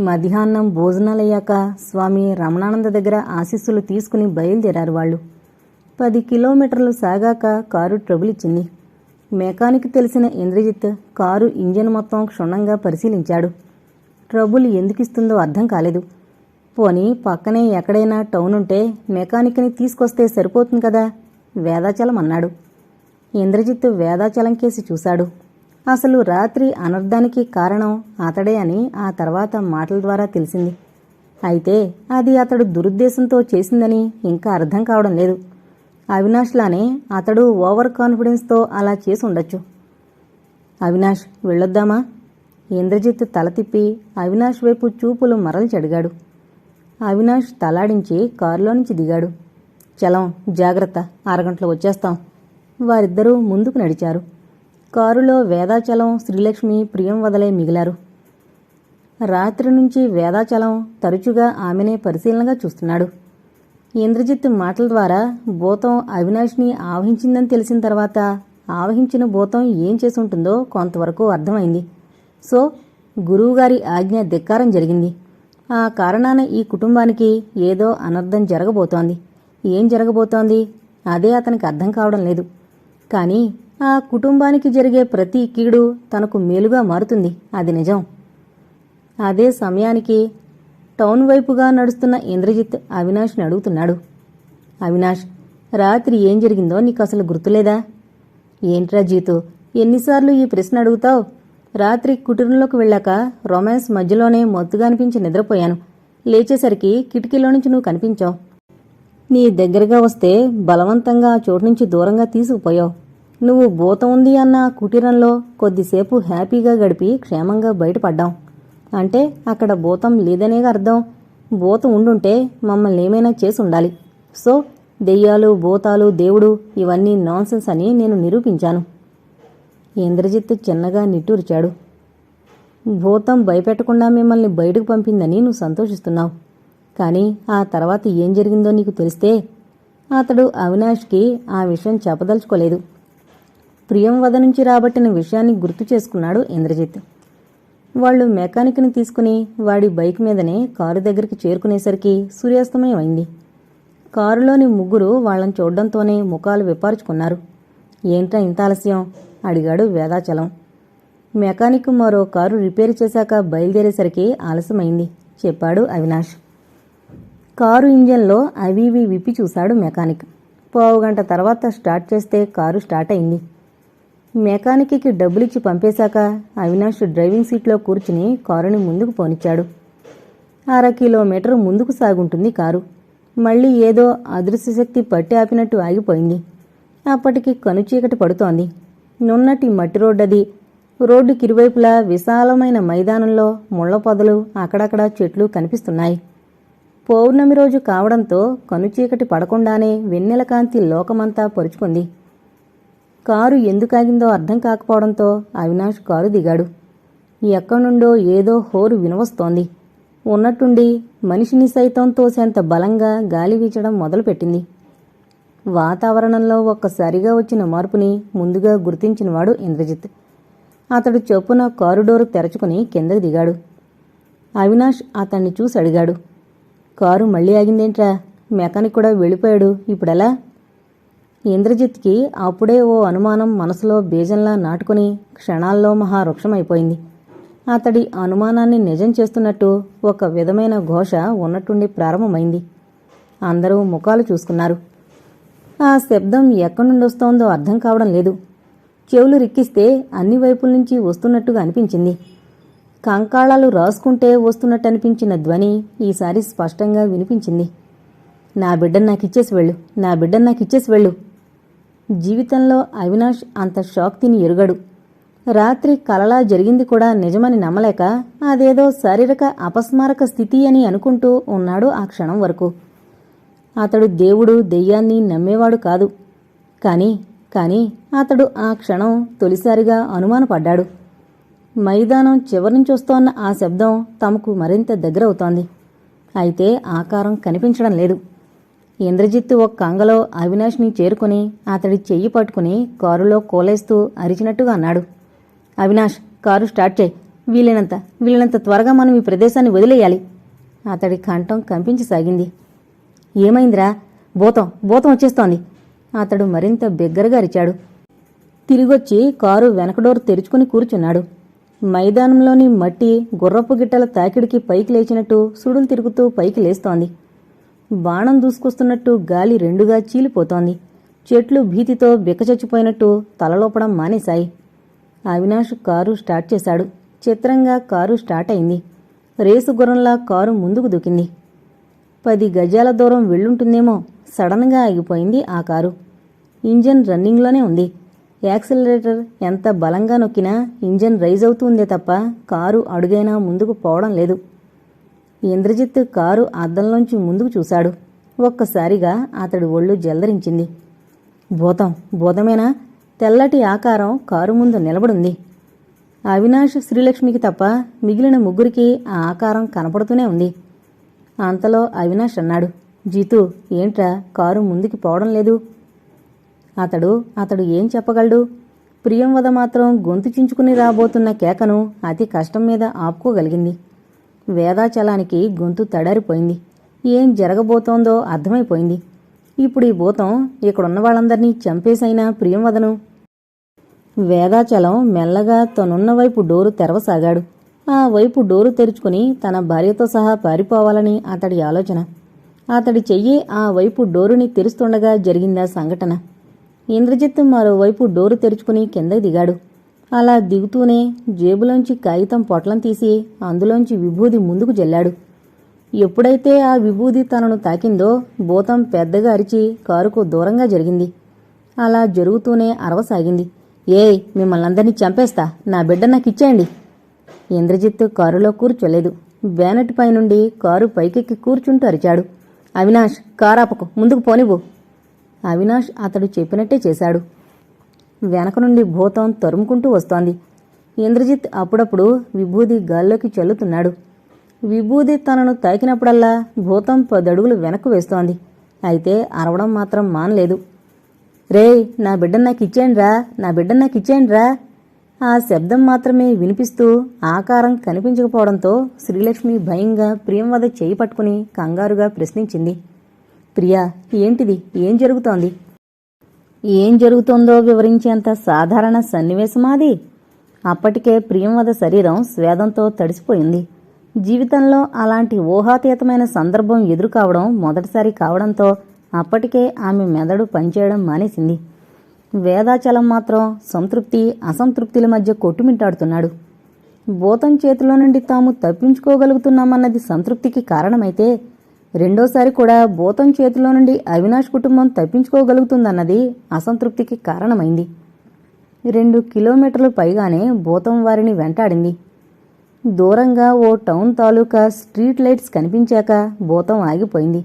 మధ్యాహ్నం భోజనాలయ్యాక స్వామి రమణానంద దగ్గర ఆశీస్సులు తీసుకుని బయలుదేరారు వాళ్ళు. పది కిలోమీటర్లు సాగాక కారు ట్రబుల్ ఇచ్చింది మెకానిక్ తెలిసిన ఇంద్రజిత్ కారు ఇంజన్ మొత్తం క్షుణ్ణంగా పరిశీలించాడు. ట్రబుల్ ఎందుకిస్తుందో అర్థం కాలేదు. పోనీ పక్కనే ఎక్కడైనా టౌన్ ఉంటే మెకానిక్ని తీసుకొస్తే సరిపోతుంది కదా? వేదాచలం అన్నాడు. ఇంద్రజిత్ వేదాచలం కేసి చూశాడు. అసలు రాత్రి అనర్థానికి కారణం అతడే అని ఆ తర్వాత మాటల ద్వారా తెలిసింది. అయితే అది అతడు దురుద్దేశంతో చేసిందని ఇంకా అర్థం కావడం లేదు. అవినాష్లానే అతడు ఓవర్ కాన్ఫిడెన్స్తో అలా చేసి ఉండొచ్చు. అవినాష్ వెళ్ళొద్దామా? ఇంద్రజిత్ తల తిప్పి అవినాష్ వైపు చూపులు మరల్చి అడిగాడు. అవినాష్ తలాడించి కారులో నుంచి దిగాడు. చలం జాగ్రత్త అరగంటలో వచ్చేస్తాం. వారిద్దరూ ముందుకు నడిచారు. కారులో వేదాచలం శ్రీలక్ష్మి ప్రియం వదలే మిగిలారు. రాత్రి నుంచి వేదాచలం తరచుగా ఆమెనే పరిశీలనగా చూస్తున్నాడు. ఇంద్రజిత్ మాటల ద్వారా భూతం అవినాష్ని ఆవహించిందని తెలిసిన తర్వాత ఆవహించిన భూతం ఏం చేసి ఉంటుందో కొంతవరకు అర్థమైంది. సో గురువుగారి ఆజ్ఞ ధిక్కారం జరిగింది. ఆ కారణాన ఈ కుటుంబానికి ఏదో అనర్థం జరగబోతోంది. ఏం జరగబోతోంది? అదే అతనికి అర్థం కావడం లేదు. కానీ ఆ కుటుంబానికి జరిగే ప్రతి కీడు తనకు మేలుగా మారుతుంది. అది నిజం. అదే సమయానికి టౌన్ వైపుగా నడుస్తున్న ఇంద్రజిత్ అవినాష్ని అడుగుతున్నాడు. అవినాష్ రాత్రి ఏం జరిగిందో నీకు అసలు గుర్తులేదా? ఏంట్రా జీతు ఎన్నిసార్లు ఈ ప్రశ్న అడుగుతావు? రాత్రి కుటీరంలోకి వెళ్ళాక రొమాన్స్ మధ్యలోనే మొత్తుగా అనిపించి నిద్రపోయాను. లేచేసరికి కిటికీలో నుంచి నువ్వు కనిపించావు. నీ దగ్గరగా వస్తే బలవంతంగా ఆ చోటు నుంచి దూరంగా తీసుకుపోయావు. నువ్వు భూతం ఉంది అన్న కుటీరంలో కొద్దిసేపు హ్యాపీగా గడిపి క్షేమంగా బయటపడ్డాం అంటే అక్కడ భూతం లేదనేగా అర్థం. భూతం ఉండుంటే మమ్మల్ని ఏమైనా చేసి ఉండాలి సో దెయ్యాలు భూతాలు దేవుడు ఇవన్నీ నాన్సెన్స్ అని నేను నిరూపించాను. ఇంద్రజిత్ చిన్నగా నిట్టూర్చాడు. భూతం భయపెట్టకుండా మిమ్మల్ని బయటకు పంపిందని నువ్వు సంతోషిస్తున్నావు. కానీ ఆ తర్వాత ఏం జరిగిందో నీకు తెలిస్తే అతడు అవినాష్కి ఆ విషయం చెప్పదలుచుకోలేదు. ప్రియం వద నుంచి రాబట్టిన విషయాన్ని గుర్తు చేసుకున్నాడు ఇంద్రజిత్. వాళ్ళు మెకానిక్ని తీసుకుని వాడి బైక్ మీదనే కారు దగ్గరికి చేరుకునేసరికి సూర్యాస్తమయం అయింది కారులోని ముగ్గురు వాళ్ళని చూడడంతోనే ముఖాలు విపార్చుకున్నారు ఏంట్రా ఇంత ఆలస్యం? అడిగాడు వేదాచలం. మెకానిక్ మరో కారు రిపేర్ చేశాక బయలుదేరేసరికి ఆలస్యమైంది చెప్పాడు అవినాష్. కారు ఇంజన్లో అవి ఇవి విప్పి చూశాడు మెకానిక్. పావుగంట తర్వాత స్టార్ట్ చేస్తే కారు స్టార్ట్ అయింది. మెకానిక్కి డబ్బులిచ్చి పంపేశాక అవినాష్ డ్రైవింగ్ సీట్లో కూర్చుని కారుని ముందుకు పోనిచ్చాడు. అర కిలోమీటర్ ముందుకు సాగుంటుంది కారు. మళ్ళీ ఏదో అదృశ్యశక్తి పట్టి ఆపినట్టు ఆగిపోయింది. అప్పటికి కనుచీకటి పడుతోంది. నున్నటి మట్టి రోడ్డది. రోడ్డు ఇరువైపులా విశాలమైన మైదానంలో ముళ్ళ పొదలు అక్కడక్కడ చెట్లు కనిపిస్తున్నాయి. పౌర్ణమి రోజు కావడంతో కనుచీకటి పడకుండానే వెన్నెల కాంతి లోకమంతా పరుచుకుంది. కారు ఎందుకాగిందో అర్థం కాకపోవడంతో అవినాష్ కారు దిగాడు. ఎక్కడి నుండో ఏదో హోరు వినవస్తోంది. ఉన్నట్టుండి మనిషిని సైతం తోసేంత బలంగా గాలి వీచడం మొదలుపెట్టింది. వాతావరణంలో ఒక్కసారిగా వచ్చిన మార్పుని ముందుగా గుర్తించినవాడు ఇంద్రజిత్. అతడు చొప్పున కారుడోరు తెరచుకుని కిందకు దిగాడు. అవినాష్ అతన్ని చూసి అడిగాడు కారు మళ్ళీ ఆగిందేంట్రా? మెకానిక్ కూడా వెళ్ళిపోయాడు. ఇప్పుడెలా? ఇంద్రజిత్కి అప్పుడే ఓ అనుమానం మనసులో బీజంలా నాటుకుని క్షణాల్లో మహావృక్షమైపోయింది. అతడి అనుమానాన్ని నిజం చేస్తున్నట్టు ఒక విధమైన ఘోష ఉన్నట్టుండి ప్రారంభమైంది. అందరూ ముఖాలు చూసుకున్నారు. ఆ శబ్దం ఎక్కడి నుండి వస్తోందో అర్థం కావడం లేదు. చెవులు రిక్కిస్తే అన్ని వైపుల నుంచి వస్తున్నట్టుగా అనిపించింది. కంకాళాలు రాసుకుంటే వస్తున్నట్టు అనిపించిన ధ్వని ఈసారి స్పష్టంగా వినిపించింది. నా బిడ్డను నాకిచ్చేసి వెళ్ళు నా బిడ్డను నాకిచ్చేసి వెళ్ళు. జీవితంలో అవినాష్ అంత షాక్ తిని ఎరుగడు. రాత్రి కలలా జరిగింది కూడా నిజమని నమ్మలేక అదేదో శారీరక అపస్మారక స్థితి అని అనుకుంటూ ఉన్నాడు ఆ క్షణం వరకు. అతడు దేవుడు దెయ్యాన్ని నమ్మేవాడు కాదు. కాని కాని అతడు ఆ క్షణం తొలిసారిగా అనుమానపడ్డాడు. మైదానం చివరి నుంచి వస్తోన్న ఆ శబ్దం తమకు మరింత దగ్గరవుతోంది. అయితే ఆకారం కనిపించడం లేదు. ఇంద్రజిత్తు ఒక కంగలో అవినాష్ని చేరుకుని అతడి చెయ్యి పట్టుకుని కారులో కోలేస్తూ అరిచినట్టుగా అన్నాడు. అవినాష్ కారు స్టార్ట్ చేయి. వీలైనంత వీలైనంత త్వరగా మనం ఈ ప్రదేశాన్ని వదిలేయాలి. అతడి కంఠం కంపించసాగింది ఏమైందిరా? భూతం భూతం వచ్చేస్తోంది. అతడు మరింత బిగ్గరగా అరిచాడు. తిరిగొచ్చి కారు వెనక డోర్ తెరుచుకుని కూర్చున్నాడు. మైదానంలోని మట్టి గుర్రపు గిట్టల తాకిడికి పైకి లేచినట్టు సుడులు తిరుగుతూ పైకి లేస్తోంది. బాణం దూసుకొస్తున్నట్టు గాలి రెండుగా చీలిపోతోంది. చెట్లు భీతితో బిక్కచచ్చిపోయినట్టు తలలోపడం మానేశాయి. అవినాష్ కారు స్టార్ట్ చేశాడు. చిత్రంగా కారు స్టార్ట్ అయింది. రేసు గుర్రంలా కారు ముందుకు దూకింది. పది గజాల దూరం వెళ్ళుంటుందేమో సడన్గా ఆగిపోయింది ఆ కారు. ఇంజన్ రన్నింగ్లోనే ఉంది. యాక్సిలరేటర్ ఎంత బలంగా నొక్కినా ఇంజన్ రైజ్ అవుతుందే తప్ప కారు అడుగైనా ముందుకు పోవడం లేదు. ఇంద్రజిత్ కారు అద్దంలోంచి ముందుకు చూశాడు. ఒక్కసారిగా అతడి ఒళ్ళు జల్లరించింది భూతం భూతమేనా? తెల్లటి ఆకారం కారు ముందు నిలబడుంది. అవినాష్ శ్రీలక్ష్మికి తప్ప మిగిలిన ముగ్గురికి ఆ ఆకారం కనపడుతూనే ఉంది. అంతలో అవినాష్ అన్నాడు. జీతు ఏంట్రా? కారు ముందుకి పోవడం లేదు. అతడు అతడు ఏం చెప్పగలడు? ప్రియంవద మాత్రం గొంతు చించుకుని రాబోతున్న కేకను అతి కష్టం మీద ఆపుకోగలిగింది. వేదాచలానికి గొంతు తడారిపోయింది. ఏం జరగబోతోందో అర్థమైపోయింది. ఇప్పుడు ఈ భూతం ఇక్కడున్న వాళ్ళందర్నీ చంపేసైనా ప్రియంవదను వేదాచలం మెల్లగా తనున్న వైపు డోరు తెరవసాగాడు. ఆ వైపు డోరు తెరుచుకుని తన భార్యతో సహా పారిపోవాలని అతడి ఆలోచన. అతడి చెయ్యి ఆ వైపు డోరుని తెరుస్తుండగా జరిగిందా సంఘటన. ఇంద్రజిత్ మరోవైపు డోరు తెరుచుకుని కిందకి దిగాడు. అలా దిగుతూనే జేబులోంచి కాగితం పొట్లం తీసి అందులోంచి విభూది ముందుకు జల్లాడు. ఎప్పుడైతే ఆ విభూది తనను తాకిందో భూతం పెద్దగా అరిచి కారుకు దూరంగా జరిగింది. అలా జరుగుతూనే అరవసాగింది ఏయ్ మిమ్మల్నందరినీ చంపేస్తా. నా బిడ్డ నాకు ఇచ్చేయండి. ఇంద్రజిత్ కారులో కూర్చోలేదు. బ్యానెట్ పైనుండి కారు పైకెక్కి కూర్చుంటూ అరిచాడు. అవినాష్ కారాపకు ముందుకు పోనివ్వు. అవినాష్ అతడు చెప్పినట్టే చేశాడు. వెనక నుండి భూతం తరుముకుంటూ వస్తోంది. ఇంద్రజిత్ అప్పుడప్పుడు విభూది గాల్లోకి చల్లుతున్నాడు. విభూది తనను తాకినప్పుడల్లా భూతం పదడుగులు వెనక్కు వేస్తోంది. అయితే అరవడం మాత్రం మానలేదు. రేయ్ నా బిడ్డ నాకు ఇచ్చేయండిరా నా బిడ్డ నాకు ఇచ్చేయండిరా ఆ శబ్దం మాత్రమే వినిపిస్తూ ఆకారం కనిపించకపోవడంతో శ్రీలక్ష్మి భయంగా ప్రియంవద చేయి పట్టుకుని కంగారుగా ప్రశ్నించింది. ప్రియా ఏంటిది? ఏం జరుగుతోంది? ఏం జరుగుతోందో వివరించేంత సాధారణ సన్నివేశమాది? అప్పటికే ప్రియంవద శరీరం స్వేదంతో తడిసిపోయింది. జీవితంలో అలాంటి ఊహాతీతమైన సందర్భం ఎదురు కావడం మొదటిసారి కావడంతో అప్పటికే ఆమె మెదడు పనిచేయడం మానేసింది. వేదాచలం మాత్రం సంతృప్తి అసంతృప్తిల మధ్య కొట్టుమిట్టాడుతున్నాడు భూతం చేతిలో నుండి తాము తప్పించుకోగలుగుతున్నామన్నది సంతృప్తికి కారణమైతే రెండోసారి కూడా భూతం చేతిలో నుండి అవినాష్ కుటుంబం తప్పించుకోగలుగుతుందన్నది అసంతృప్తికి కారణమైంది. రెండు కిలోమీటర్లు పైగానే భూతం వారిని వెంటాడింది. దూరంగా ఓ టౌన్ తాలూకా స్ట్రీట్ లైట్స్ కనిపించాక భూతం ఆగిపోయింది.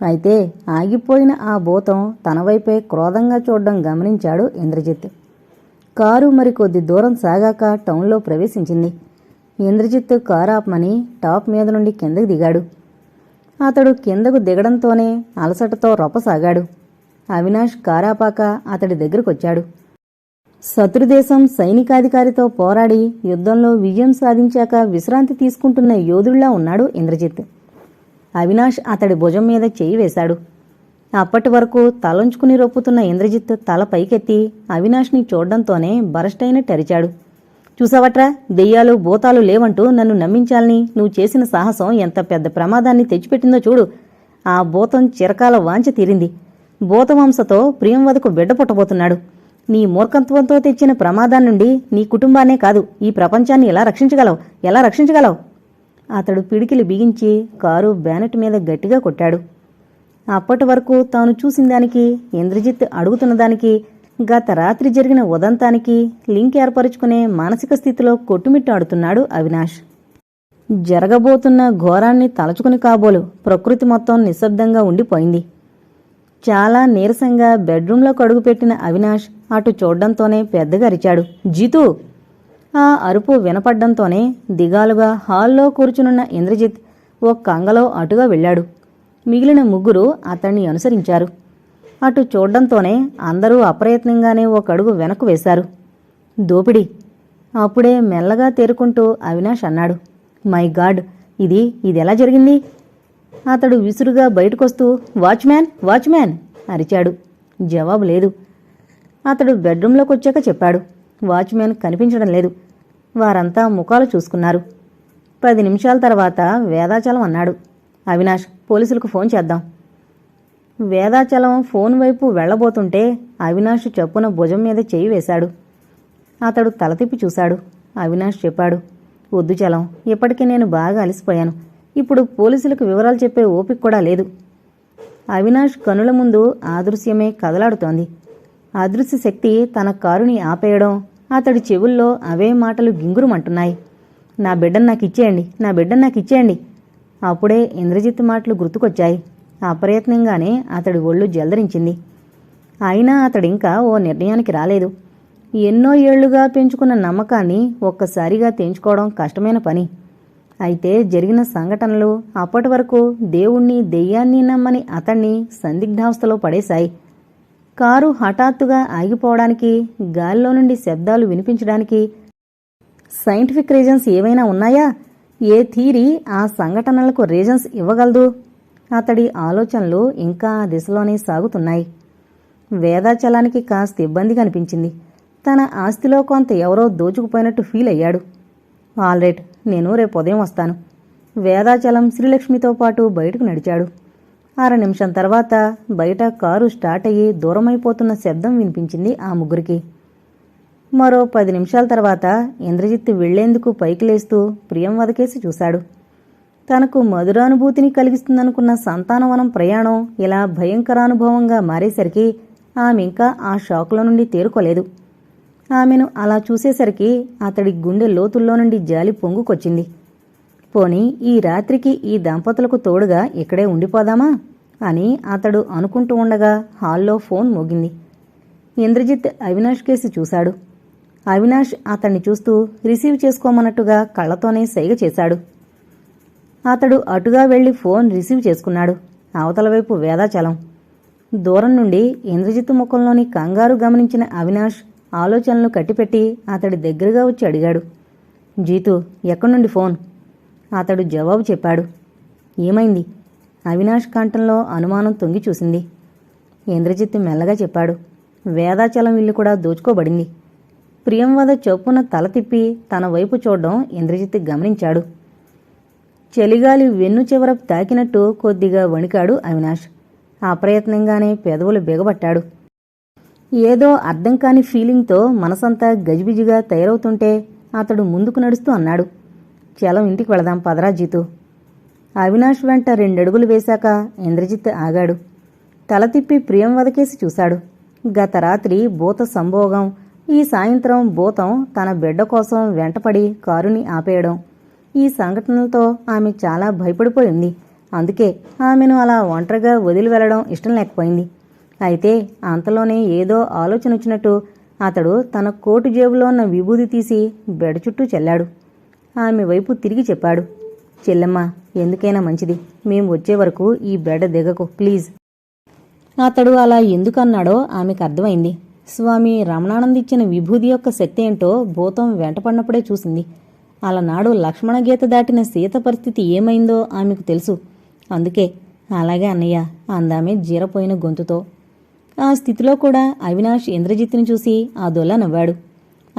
అయితే ఆగిపోయిన ఆ భూతం తన వైపే క్రోధంగా చూడడం గమనించాడు ఇంద్రజిత్. కారు మరికొద్ది దూరం సాగాక టౌన్లో ప్రవేశించింది. ఇంద్రజిత్ కారు ఆపమని టాప్ మీద నుండి కిందకి దిగాడు. అతడు కిందకు దిగడంతోనే అలసటతో రొప్పసాగాడు. అవినాష్ కారాపాక అతడి దగ్గరకొచ్చాడు. శత్రుదేశం సైనికాధికారితో పోరాడి యుద్ధంలో విజయం సాధించాక విశ్రాంతి తీసుకుంటున్న యోధుడిలా ఉన్నాడు ఇంద్రజిత్. అవినాష్ అతడి భుజం మీద చేయి వేశాడు. అప్పటి వరకు తలంచుకుని రొప్పుతున్న ఇంద్రజిత్ తల పైకెత్తి అవినాష్ని చూడడంతోనే బరస్టైన టరిచాడు. చూసావట్రా? దెయ్యాలు భూతాలు లేవంటూ నన్ను నమ్మించాలని నువ్వు చేసిన సాహసం ఎంత పెద్ద ప్రమాదాన్ని తెచ్చిపెట్టిందో చూడు. ఆ భూతం చిరకాల వాంచ తీరింది. భూతవంశతో ప్రియంవదకు బిడ్డ పుట్టబోతున్నాడు. నీ మూర్ఖత్వంతో తెచ్చిన ప్రమాదం నుండి నీ కుటుంబాన్నే కాదు ఈ ప్రపంచాన్ని ఎలా రక్షించగలవు? ఎలా రక్షించగలవు? అతడు పిడికిలు బిగించి కారు బ్యానెట్ మీద గట్టిగా కొట్టాడు. అప్పటి వరకు తాను చూసిన దానికి ఇంద్రజిత్ అడుగుతున్న దానికి గత రాత్రి జరిగిన ఉదంతానికి లింక్ ఏర్పరుచుకునే మానసిక స్థితిలో కొట్టుమిట్టాడుతున్నాడు అవినాష్. జరగబోతున్న ఘోరాన్ని తలచుకుని కాబోలు ప్రకృతి మొత్తం నిశ్శబ్దంగా ఉండిపోయింది. చాలా నీరసంగా బెడ్రూంలో కడుగుపెట్టిన అవినాష్ అటు చూడ్డంతోనే పెద్దగా అరిచాడు. జీతూ! ఆ అరుపు వినపడ్డంతోనే దిగాలుగా హాల్లో కూర్చునున్న ఇంద్రజిత్ ఓ కంగలో అటుగా వెళ్ళాడు. మిగిలిన ముగ్గురు అతన్ని అనుసరించారు. అటు చూడ్డంతోనే అందరూ అప్రయత్నంగానే ఒక అడుగు వెనక్కు వేశారు. దోపిడి. అప్పుడే మెల్లగా తేరుకుంటూ అవినాష్ అన్నాడు మై గాడ్ ఇది ఇది ఎలా జరిగింది? అతడు విసురుగా బయటకొస్తూ వాచ్మ్యాన్ వాచ్మ్యాన్ అరిచాడు. జవాబు లేదు. అతడు బెడ్రూంలోకి వచ్చాక చెప్పాడు వాచ్మ్యాన్ కనిపించడం లేదు. వారంతా ముఖాలు చూసుకున్నారు. పది నిమిషాల తర్వాత వేదాచలం అన్నాడు. అవినాష్ పోలీసులకు ఫోన్ చేద్దాం. వేదాచలం ఫోన్ వైపు వెళ్ళబోతుంటే అవినాష్ చప్పున భుజం మీద చేయి వేశాడు. అతడు తల తిప్పి చూశాడు. అవినాష్ చెప్పాడు వద్దు చలం ఇప్పటికే నేను బాగా అలసిపోయాను. ఇప్పుడు పోలీసులకు వివరాలు చెప్పే ఓపిక కూడా లేదు. అవినాష్ కనుల ముందు ఆదృశ్యమే కదలాడుతోంది. అదృశ్య శక్తి తన కారుని ఆపేయడం అతడి చెవుల్లో అవే మాటలు గింగురుమంటున్నాయి. నా బిడ్డను నాకు ఇచ్చేయండి నా బిడ్డను నాకు ఇచ్చేయండి. అప్పుడే ఇంద్రజిత్ మాటలు గుర్తుకొచ్చాయి. అప్రయత్నంగానే అతడి ఒళ్ళు జలదరించింది. అయినా అతడింకా ఓ నిర్ణయానికి రాలేదు. ఎన్నో ఏళ్ళుగా పెంచుకున్న నమ్మకాన్ని ఒక్కసారిగా తెంచుకోవడం కష్టమైన పని. అయితే జరిగిన సంఘటనలు అప్పటి వరకు దేవుణ్ణి దెయ్యాన్ని నమ్మని అతణ్ణి సందిగ్ధావస్థలో పడేశాయి. కారు హఠాత్తుగా ఆగిపోవడానికి గాలిలో నుండి శబ్దాలు వినిపించడానికి సైంటిఫిక్ రీజన్స్ ఏవైనా ఉన్నాయా? ఏ థీరీ ఆ సంఘటనలకు రీజన్స్ ఇవ్వగలదు? అతడి ఆలోచనలు ఇంకా ఆ దిశలోనే సాగుతున్నాయి. వేదాచలానికి కాస్త ఇబ్బంది కనిపించింది. తన ఆస్తిలో కొంత ఎవరో దోచుకుపోయినట్టు ఫీల్ అయ్యాడు. ఆల్రైట్ నేను రేపు ఉదయం వస్తాను. వేదాచలం శ్రీలక్ష్మితో పాటు బయటకు నడిచాడు. అర నిమిషం తర్వాత బయట కారు స్టార్ట్ అయ్యి దూరమైపోతున్న శబ్దం వినిపించింది ఆ ముగ్గురికి. మరో పది నిమిషాల తర్వాత ఇంద్రజిత్ వెళ్ళేందుకు పైకి లేస్తూ ప్రియం వదకేసి చూశాడు. తనకు మధురానుభూతిని కలిగిస్తుందనుకున్న సంతానవనం ప్రయాణం ఇలా భయంకరానుభవంగా మారేసరికి ఆమె ఇంకా ఆ షాకుల నుండి తేరుకోలేదు. ఆమెను అలా చూసేసరికి అతడి గుండె లోతుల్లో నుండి జాలి పొంగుకొచ్చింది. పోని ఈ రాత్రికి ఈ దంపతులకు తోడుగా ఇక్కడే ఉండిపోదామా? అని అతడు అనుకుంటూ ఉండగా హాల్లో ఫోన్ మోగింది. ఇంద్రజిత్ అవినాష్ కేసి చూశాడు. అవినాష్ అతన్ని చూస్తూ రిసీవ్ చేసుకోమన్నట్టుగా కళ్ళతోనే సైగ చేశాడు. అతడు అటుగా వెళ్ళి ఫోన్ రిసీవ్ చేసుకున్నాడు. అవతల వైపు వేదాచలం. దూరం నుండి ఇంద్రజిత్ ముఖంలోని కంగారు గమనించిన అవినాష్ ఆలోచనలు కట్టిపెట్టి అతడి దగ్గరగా వచ్చి అడిగాడు. జీతు ఎక్కడి నుండి ఫోన్? అతడు జవాబు చెప్పాడు. ఏమైంది? అవినాష్ కంఠంలో అనుమానం తొంగి చూసింది. ఇంద్రజిత్ మెల్లగా చెప్పాడు. వేదాచలం ఇల్లు కూడా దోచుకోబడింది. ప్రియంవద చొప్పున తల తిప్పి తన వైపు చూడడం ఇంద్రజిత్ గమనించాడు. చలిగాలి వెన్ను చివర తాకినట్టు కొద్దిగా వణికాడు అవినాష్. అప్రయత్నంగానే పెదవులు బిగబట్టాడు. ఏదో అర్థం కాని ఫీలింగ్తో మనసంతా గజిబిజిగా తయారవుతుంటే అతడు ముందుకు నడుస్తూ అన్నాడు. చలం ఇంటికి వెళదాం పదరా జీతు. అవినాష్ వెంట రెండడుగులు వేశాక ఇంద్రజిత్ ఆగాడు. తల తిప్పి ప్రియం వదకేసి చూశాడు. గత రాత్రి భూత సంభోగం ఈ సాయంత్రం భూతం తన బిడ్డ కోసం వెంటపడి కారుని ఆపేయడం ఈ సంఘటనలతో ఆమె చాలా భయపడిపోయింది. అందుకే ఆమెను అలా ఒంటరిగా వదిలి వెళ్ళడం ఇష్టం లేకపోయింది. అయితే అంతలోనే ఏదో ఆలోచన వచ్చినట్టు అతడు తన కోటు జేబులో ఉన్న విభూది తీసి బెడ చుట్టూ చెల్లాడు. ఆమె వైపు తిరిగి చెప్పాడు చెల్లెమ్మ ఎందుకైనా మంచిది. మేం వచ్చే వరకు ఈ బెడ దిగకు ప్లీజ్. అతడు అలా ఎందుకన్నాడో ఆమెకు అర్థమైంది. స్వామి రమణానంద్ ఇచ్చిన విభూది యొక్క శక్తి ఏంటో భూతం వెంటపడినప్పుడే చూసింది. అలనాడు లక్ష్మణగీత దాటిన సీత పరిస్థితి ఏమైందో ఆమెకు తెలుసు. అందుకే అలాగే అన్నయ్య అందామే జీరపోయిన గొంతుతో. ఆ స్థితిలో కూడా అవినాష్ ఇంద్రజిత్ని చూసి ఆ దొల్ల నవ్వాడు.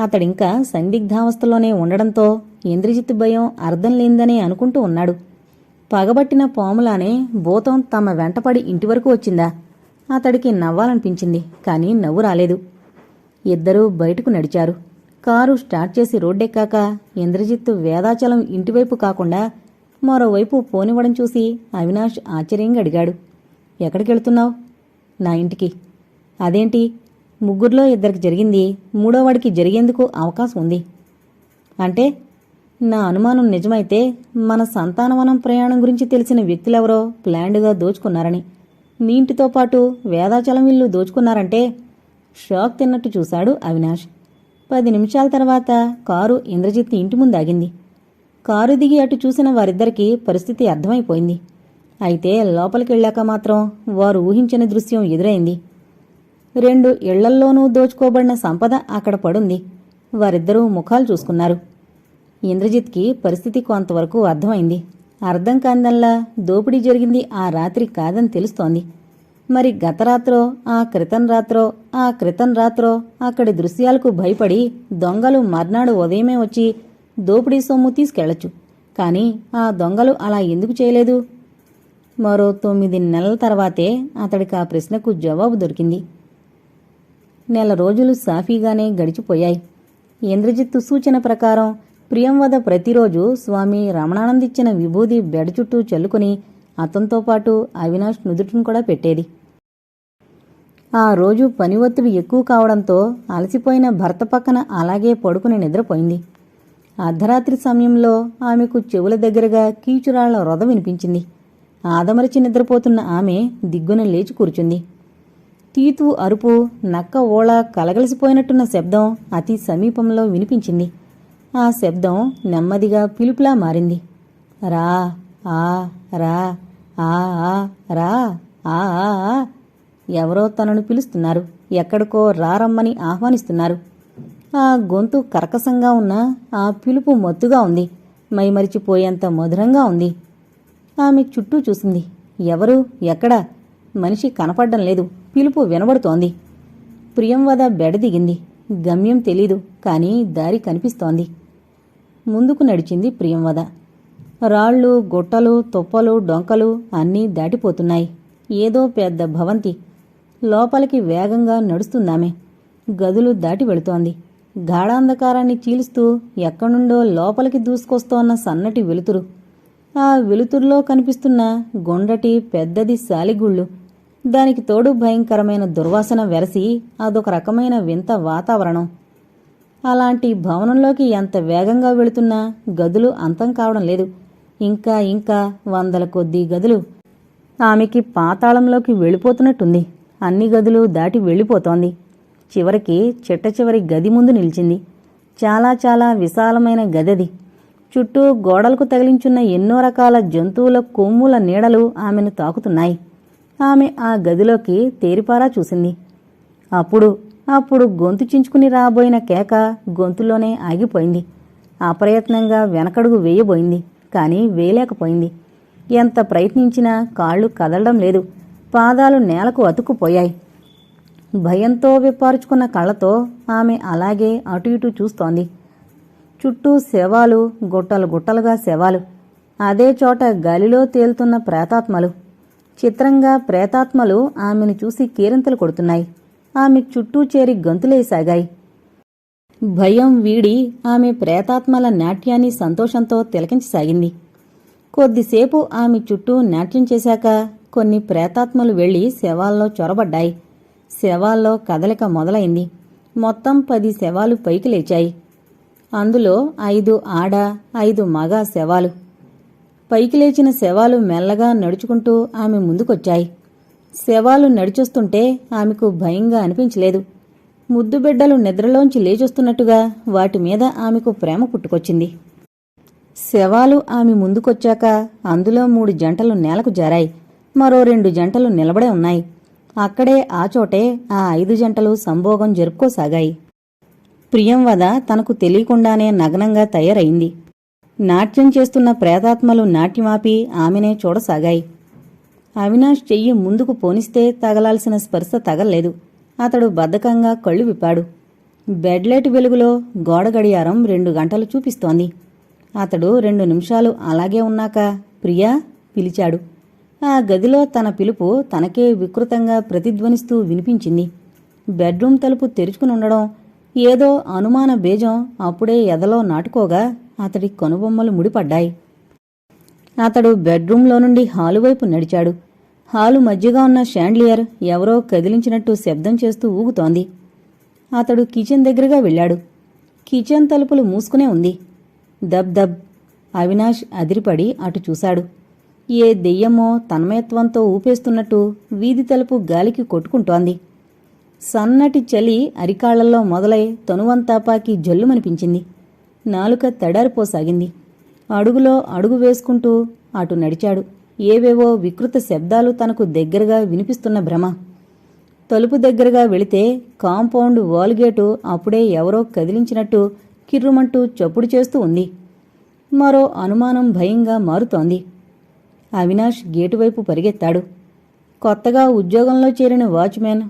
అతడింకా సందిగ్ధావస్థలోనే ఉండడంతో ఇంద్రజిత్ భయం అర్థం లేందని అనుకుంటూ ఉన్నాడు. పగబట్టిన పాములానే భూతం తమ వెంటపడి ఇంటి వరకు వచ్చిందా? అతడికి నవ్వాలనిపించింది కానీ నవ్వు రాలేదు. ఇద్దరూ బయటకు నడిచారు. కారు స్టార్ట్ చేసి రోడ్డెక్కాక ఇంద్రజిత్ వేదాచలం ఇంటివైపు కాకుండా మరోవైపు పోనివ్వడం చూసి అవినాష్ ఆశ్చర్యంగా అడిగాడు. ఎక్కడికెళ్తున్నావు? నా ఇంటికి. అదేంటి? ముగ్గురులో ఇద్దరికి జరిగింది. మూడోవాడికి జరిగేందుకు అవకాశం ఉంది. అంటే? నా అనుమానం నిజమైతే మన సంతానవనం ప్రయాణం గురించి తెలిసిన వ్యక్తులెవరో ప్లాండ్గా దోచుకున్నారని. మీ ఇంటితో పాటు వేదాచలం ఇల్లు దోచుకున్నారంటే షాక్ తిన్నట్టు చూశాడు అవినాష్. పది నిమిషాల తర్వాత కారు ఇంద్రజిత్ ఇంటి ముందు ఆగింది. కారు దిగి అటు చూసిన వారిద్దరికీ పరిస్థితి అర్థమైపోయింది. అయితే లోపలికెళ్ళాక మాత్రం వారు ఊహించని దృశ్యం ఎదురైంది. రెండు ఇళ్ళల్లోనూ దోచుకోబడిన సంపద అక్కడ పడుంది. వారిద్దరూ ముఖాలు చూసుకున్నారు. ఇంద్రజిత్కి పరిస్థితి కొంతవరకు అర్థమైంది. అర్థం కాందల్లా దోపిడీ జరిగింది ఆ రాత్రి కాదని తెలుస్తోంది. మరి గత రాత్రో ఆ క్రితం రాత్రో ఆ క్రితం రాత్రో అక్కడి దృశ్యాలకు భయపడి దొంగలు మర్నాడు ఉదయమే వచ్చి దోపిడీ సొమ్ము తీసుకెళ్ళొచ్చు. కానీ ఆ దొంగలు అలా ఎందుకు చేయలేదు? మరో తొమ్మిది నెలల తర్వాతే అతడికి ఆ ప్రశ్నకు జవాబు దొరికింది. నెల రోజులు సాఫీగానే గడిచిపోయాయి. ఇంద్రజిత్తు సూచన ప్రకారం ప్రియంవద ప్రతిరోజు స్వామి రమణానందిచ్చిన విభూది బెడ చుట్టూ చల్లుకుని అతనితో పాటు అవినాష్ నుదుటిని కూడా పెట్టేది. ఆ రోజు పని ఒత్తిడి ఎక్కువ కావడంతో అలసిపోయిన భర్త పక్కన అలాగే పడుకుని నిద్రపోయింది. అర్ధరాత్రి సమయంలో ఆమెకు చెవుల దగ్గరగా కీచురాళ్ళ రొద వినిపించింది. ఆదమరిచి నిద్రపోతున్న ఆమె దిగ్గున లేచి కూర్చుంది. తీతు అరుపు నక్క ఓళ కలగలిసిపోయినట్టున్న శబ్దం అతి సమీపంలో వినిపించింది. ఆ శబ్దం నెమ్మదిగా పిలుపులా మారింది. రా ఆ రా ఆ ఆ, రా ఆ ఆ, ఆ. ఎవరో తనను పిలుస్తున్నారు. ఎక్కడికో రారమ్మని ఆహ్వానిస్తున్నారు. ఆ గొంతు కర్కసంగా ఉన్న ఆ పిలుపు మత్తుగా ఉంది. మైమరిచిపోయేంత మధురంగా ఉంది. ఆమె చుట్టూ చూసింది. ఎవరు? ఎక్కడ? మనిషి కనపడ్డం లేదు. పిలుపు వినబడుతోంది. ప్రియంవద బెడ దిగింది. గమ్యం తెలీదు కానీ దారి కనిపిస్తోంది. ముందుకు నడిచింది ప్రియంవద. రాళ్ళు గుట్టలు తుప్పలు డొంకలు అన్నీ దాటిపోతున్నాయి. ఏదో పెద్ద భవంతి. లోపలికి వేగంగా నడుస్తుందామె. గదులు దాటి వెళుతోంది. గాఢాంధకారాన్ని చీలుస్తూ ఎక్కడుండో లోపలికి దూసుకొస్తోన్న సన్నటి వెలుతురు. ఆ వెలుతురులో కనిపిస్తున్న గుండ్రటి పెద్దది శాలిగుళ్ళు. దానికి తోడు భయంకరమైన దుర్వాసన వెరసి అదొక రకమైన వింత వాతావరణం. అలాంటి భవనంలోకి ఎంత వేగంగా వెళుతున్నా గదులు అంతం కావడం లేదు. ఇంకా ఇంకా వందల కొద్దీ గదులు ఆమెకి పాతాళంలోకి వెళ్ళిపోతున్నట్టుంది. అన్ని గదులు దాటి వెళ్ళిపోతోంది. చివరికి చిట్ట చివరి గది ముందు నిలిచింది. చాలా చాలా విశాలమైన గదది. చుట్టూ గోడలకు తగిలించున్న ఎన్నో రకాల జంతువుల కొమ్ముల నీడలు ఆమెను తాకుతున్నాయి. ఆమె ఆ గదిలోకి తేరిపారా చూసింది. అప్పుడు అప్పుడు గొంతు చించుకుని రాబోయిన కేక గొంతులోనే ఆగిపోయింది. అప్రయత్నంగా వెనకడుగు వేయబోయింది కానీ వేయలేకపోయింది. ఎంత ప్రయత్నించినా కాళ్ళు కదలడం లేదు. పాదాలు నేలకు అతుక్కుపోయాయి. భయంతో విప్పారుచుకున్న కళ్ళతో ఆమె అలాగే అటు ఇటు చూస్తోంది. చుట్టూ శవాలు గుట్టలు గుట్టలుగా శవాలు. అదే చోట గాలిలో తేలుతున్న ప్రేతాత్మలు. చిత్రంగా ప్రేతాత్మలు ఆమెను చూసి కేరింతలు కొడుతున్నాయి. ఆమె చుట్టూ చేరి గంతులేసాగాయి భయం వీడి ఆమె ప్రేతాత్మల నాట్యాన్ని సంతోషంతో తిలకించసాగింది. కొద్దిసేపు ఆమె చుట్టూ నాట్యం చేశాక కొన్ని ప్రేతాత్మలు వెళ్ళి శవాల్లో చొరబడ్డాయి. శవాల్లో కదలిక మొదలైంది. మొత్తం పది శవాలు పైకి లేచాయి. అందులో ఐదు ఆడ ఐదు మగ శవాలు. పైకి లేచిన శవాలు మెల్లగా నడుచుకుంటూ ఆమె ముందుకొచ్చాయి. శవాలు నడిచొస్తుంటే ఆమెకు భయంగా అనిపించలేదు. ముద్దు బిడ్డలు నిద్రలోంచి లేచొస్తున్నట్టుగా వాటి మీద ఆమెకు ప్రేమ పుట్టుకొచ్చింది. శవాలు ఆమె ముందుకొచ్చాక అందులో మూడు జంటలు నేలకు జారాయి. మరో రెండు జంటలు నిలబడే ఉన్నాయి. అక్కడే ఆ చోటే ఆ ఐదు జంటలు సంభోగం జరుపుకోసాగాయి. ప్రియంవద తనకు తెలియకుండానే నగ్నంగా తయారైంది. నాట్యం చేస్తున్న ప్రేతాత్మలు నాట్యమాపి ఆమెనే చూడసాగాయి. అవినాష్ చెయ్యి ముందుకు పోనిస్తే తగలాల్సిన స్పర్శ తగల్లేదు. అతడు బద్ధకంగా కళ్ళు విప్పాడు. బెడ్లైట్ వెలుగులో గోడ గడియారం రెండు గంటలు చూపిస్తోంది. అతడు రెండు నిమిషాలు అలాగే ఉన్నాక ప్రియా పిలిచాడు. ఆ గదిలో తన పిలుపు తనకే వికృతంగా ప్రతిధ్వనిస్తూ వినిపించింది. బెడ్రూమ్ తలుపు తెరుచుకుని ఉండడం ఏదో అనుమాన బీజం అప్పుడే ఎదలో నాటుకోగా అతడి కనుబొమ్మలు ముడిపడ్డాయి. అతడు బెడ్రూంలో నుండి హాలు వైపు నడిచాడు. హాలు మధ్యగా ఉన్న షాండ్లియర్ ఎవరో కదిలించినట్టు శబ్దం చేస్తూ ఊగుతోంది. అతడు కిచెన్ దగ్గరగా వెళ్ళాడు. కిచెన్ తలుపులు మూసుకునే ఉంది. దబ్ దబ్! అవినాష్ అదిరిపడి అటు చూశాడు. ఏ దెయ్యమో తన్మయత్వంతో ఊపేస్తున్నట్టు వీధి తలుపు గాలికి కొట్టుకుంటోంది. సన్నటి చలి అరికాళ్ళలో మొదలై తనువంతాపాకి జల్లుమనిపించింది. నాలుక తడారిపోసాగింది. అడుగులో అడుగు వేసుకుంటూ అటు నడిచాడు. ఏవేవో వికృత శబ్దాలు తనకు దగ్గరగా వినిపిస్తున్న భ్రమ. తలుపు దగ్గరగా వెళితే కాంపౌండ్ వాల్గేటు అప్పుడే ఎవరో కదిలించినట్టు కిర్రుమంటూ చప్పుడు చేస్తూ ఉంది. మరో అనుమానం భయంగా మారుతోంది. అవినాష్ గేటు వైపు పరిగెత్తాడు. కొత్తగా ఉద్యోగంలో చేరిన వాచ్మెన్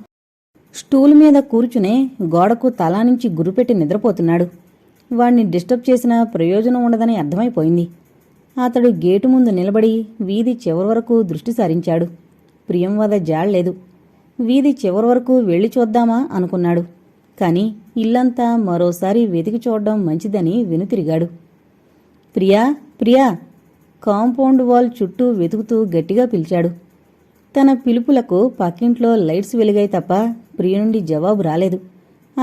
స్టూల్ మీద కూర్చునే గోడకు తలా నుంచి గురిపెట్టి నిద్రపోతున్నాడు. వాణ్ణి డిస్టర్బ్ చేసినా ప్రయోజనం ఉండదని అర్థమైపోయింది. అతడు గేటు ముందు నిలబడి వీధి చివరి వరకు దృష్టి సారించాడు. ప్రియం జాళ్ళేదు జాడలేదు వీధి చివరి వరకు వెళ్ళి చూద్దామా అనుకున్నాడు. కాని ఇల్లంతా మరోసారి వెతికి చూడడం మంచిదని వెనుతిరిగాడు. ప్రియా ప్రియా కాంపౌండ్ వాల్ చుట్టూ వెతుకుతూ గట్టిగా పిలిచాడు. తన పిలుపులకు పక్కింట్లో లైట్స్ వెలిగాయి తప్ప ప్రియ నుండి జవాబు రాలేదు.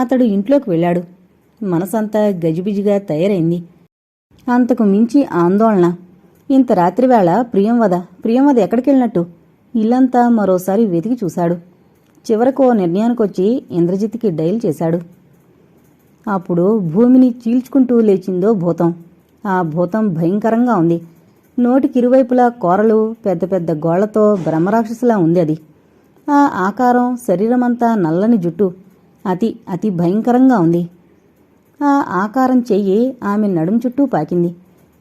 అతడు ఇంట్లోకి వెళ్ళాడు. మనసంతా గజిబిజిగా తయారైంది. అంతకు మించి ఆందోళన. ఇంత రాత్రివేళ ప్రియంవద ప్రియంవద ఎక్కడికెళ్ళినట్టు? ఇల్లంతా మరోసారి వెతికి చూశాడు. చివరకు ఓ నిర్ణయానికొచ్చి ఇంద్రజిత్కి డైల్ చేశాడు. అప్పుడు భూమిని చీల్చుకుంటూ లేచిందో భూతం. ఆ భూతం భయంకరంగా ఉంది. నోటికిరువైపులా కోరలు పెద్ద పెద్ద గోళ్ళతో బ్రహ్మరాక్షసులా ఉంది అది. ఆ ఆకారం శరీరమంతా నల్లని జుట్టు. అతి అతి భయంకరంగా ఉంది. ఆ ఆకారం చెయ్యి ఆమె నడుం చుట్టూ పాకింది.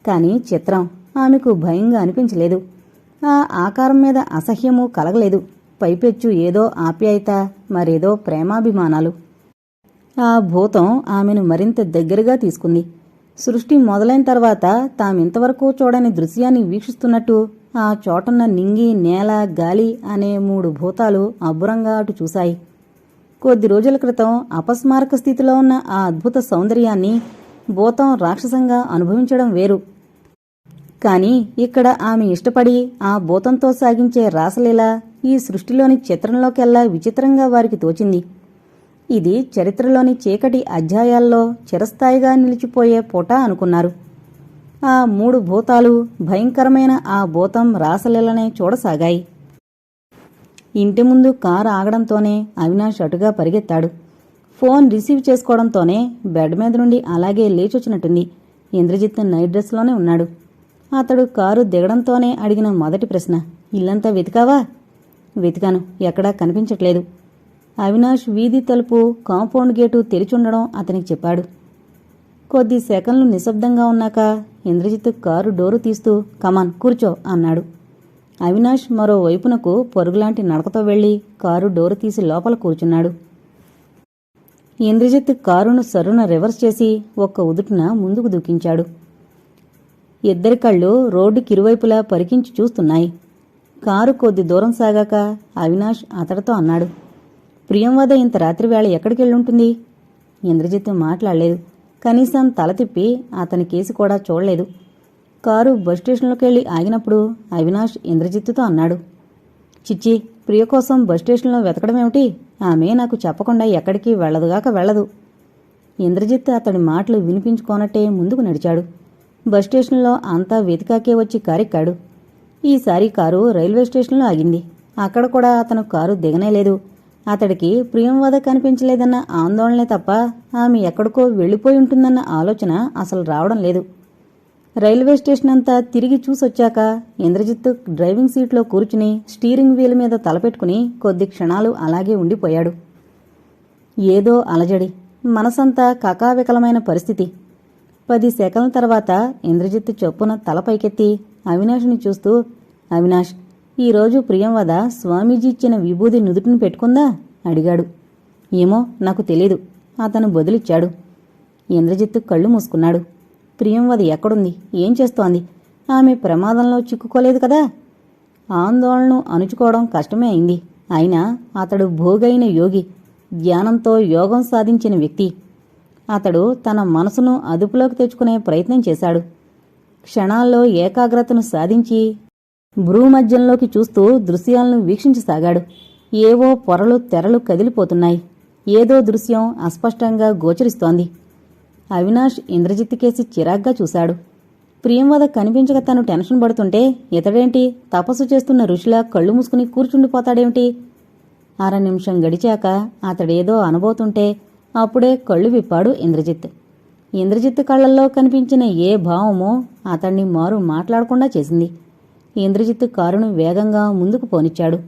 కానీ చిత్రం ఆమెకు భయంగా అనిపించలేదు. ఆ ఆకారం మీద అసహ్యము కలగలేదు. పైపెచ్చు ఏదో ఆప్యాయత మరేదో ప్రేమాభిమానాలు. ఆ భూతం ఆమెను మరింత దగ్గరగా తీసుకుంది. సృష్టి మొదలైన తర్వాత తామింతవరకు చూడని దృశ్యాన్ని వీక్షిస్తున్నట్టు ఆ చోటున్న నింగి నేల గాలి అనే మూడు భూతాలు అబ్బురంగా అటు చూశాయి. కొద్ది రోజుల క్రితం అపస్మారక స్థితిలో ఉన్న ఆ అద్భుత సౌందర్యాన్ని భూతం రాక్షసంగా అనుభవించడం వేరు. కాని ఇక్కడ ఆమె ఇష్టపడి ఆ భూతంతో సాగించే రాసలీల ఈ సృష్టిలోని చిత్రంలోకెల్లా విచిత్రంగా వారికి తోచింది. ఇది చరిత్రలోని చీకటి అధ్యాయాల్లో చిరస్థాయిగా నిలిచిపోయే పూట అనుకున్నారు. ఆ మూడు భూతాలు భయంకరమైన ఆ భూతం రాసలీలనే చూడసాగాయి. ఇంటి ముందు కారు ఆగడంతోనే అవినాష్ అటుగా పరిగెత్తాడు. ఫోన్ రిసీవ్ చేసుకోవడంతోనే బెడ్ మీద నుండి అలాగే లేచొచ్చినట్టుంది. ఇంద్రజిత్ నైట్ డ్రెస్లోనే ఉన్నాడు. అతడు కారు దిగడంతోనే అడిగిన మొదటి ప్రశ్న ఇల్లంతా వెతికావా? వెతికాను. ఎక్కడా కనిపించట్లేదు. అవినాష్ వీధి తలుపు కాంపౌండ్ గేటు తెరిచుండడం అతనికి చెప్పాడు. కొద్ది సెకన్లు నిశ్శబ్దంగా ఉన్నాక ఇంద్రజిత్ కారు డోరు తీస్తూ కమాన్ కూర్చో అన్నాడు. అవినాష్ మరో వైపునకు పరుగులాంటి నడకతో వెళ్ళి కారు డోరు తీసి లోపల కూర్చున్నాడు. ఇంద్రజిత్ కారును సరున రివర్స్ చేసి ఒక్క ఉదుటిన ముందుకు దూకించాడు. ఇద్దరి కళ్ళు రోడ్డుకిరువైపులా పరికించి చూస్తున్నాయి. కారు కొద్ది దూరం సాగాక అవినాష్ అతడితో అన్నాడు. ప్రియంవద ఇంత రాత్రివేళ ఎక్కడికెళ్ళుంటుంది ఇంద్రజిత్ మాట్లాడలేదు. కనీసం తల తిప్పి అతని కేసు కూడా చూడలేదు. కారు బస్ స్టేషన్లోకి వెళ్ళి ఆగినప్పుడు అవినాష్ ఇంద్రజిత్తుతో అన్నాడు చిచ్చి ప్రియ కోసం బస్ స్టేషన్లో వెతకడమేమిటి ఆమె నాకు చెప్పకుండా ఎక్కడికి వెళ్ళదుగాక వెళ్ళదు. ఇంద్రజిత్ అతడి మాటలు వినిపించుకోనట్టే ముందుకు నడిచాడు. బస్ స్టేషన్లో అంతా వెతికాకే వచ్చి కారెక్కాడు ఈసారి కారు రైల్వే స్టేషన్లో ఆగింది. అక్కడ కూడా అతను కారు దిగనేలేదు అతడికి ప్రియంవద కనిపించలేదన్న ఆందోళనే తప్ప ఆమె ఎక్కడికో వెళ్ళిపోయి ఉంటుందన్న ఆలోచన అసలు రావడం లేదు. రైల్వే స్టేషన్ అంతా తిరిగి చూసొచ్చాక ఇంద్రజిత్ డ్రైవింగ్ సీట్లో కూర్చుని స్టీరింగ్ వీల్ మీద తలపెట్టుకుని కొద్ది క్షణాలు అలాగే ఉండిపోయాడు. ఏదో అలజడి మనసంతా కకావికలమైన పరిస్థితి. పది సెకన్ల తర్వాత ఇంద్రజిత్ చొప్పున తల పైకెత్తి అవినాష్ని చూస్తూ అవినాష్ ఈరోజు ప్రియంవద స్వామీజీ ఇచ్చిన విభూది నుదుటిని పెట్టుకుందా? అడిగాడు. ఏమో నాకు తెలీదు. అతను బదులిచ్చాడు. ఇంద్రజిత్తు కళ్ళు మూసుకున్నాడు. ప్రియంవద ఎక్కడుంది? ఏం చేస్తోంది? ఆమె ప్రమాదంలో చిక్కుకోలేదు కదా? ఆందోళనను అణుచుకోవడం కష్టమే అయింది. అయినా అతడు భోగైన యోగి ధ్యానంతో యోగం సాధించిన వ్యక్తి. అతడు తన మనసును అదుపులోకి తెచ్చుకునే ప్రయత్నం చేశాడు. క్షణాల్లో ఏకాగ్రతను సాధించి భ్రూమధ్యంలోకి చూస్తూ దృశ్యాలను వీక్షించసాగాడు. ఏవో పొరలు తెరలు కదిలిపోతున్నాయి. ఏదో దృశ్యం అస్పష్టంగా గోచరిస్తోంది. అవినాష్ ఇంద్రజిత్ కేసి చిరాగ్గా చూశాడు. ప్రియంవద కనిపించక తను టెన్షన్ పడుతుంటే ఇతడేంటి? తపస్సు చేస్తున్న ఋషిలా కళ్ళు మూసుకుని కూర్చుండిపోతాడేమిటి? అర నిమిషం గడిచాక అతడేదో అనబోతుంటే అప్పుడే కళ్ళు విప్పాడు ఇంద్రజిత్. ఇంద్రజిత్ కళ్ళల్లో కనిపించిన ఏ భావమో అతన్ని మారు మాట్లాడకుండా చేసింది. ఇంద్రజిత్ కారును వేగంగా ముందుకు పోనిచ్చాడు.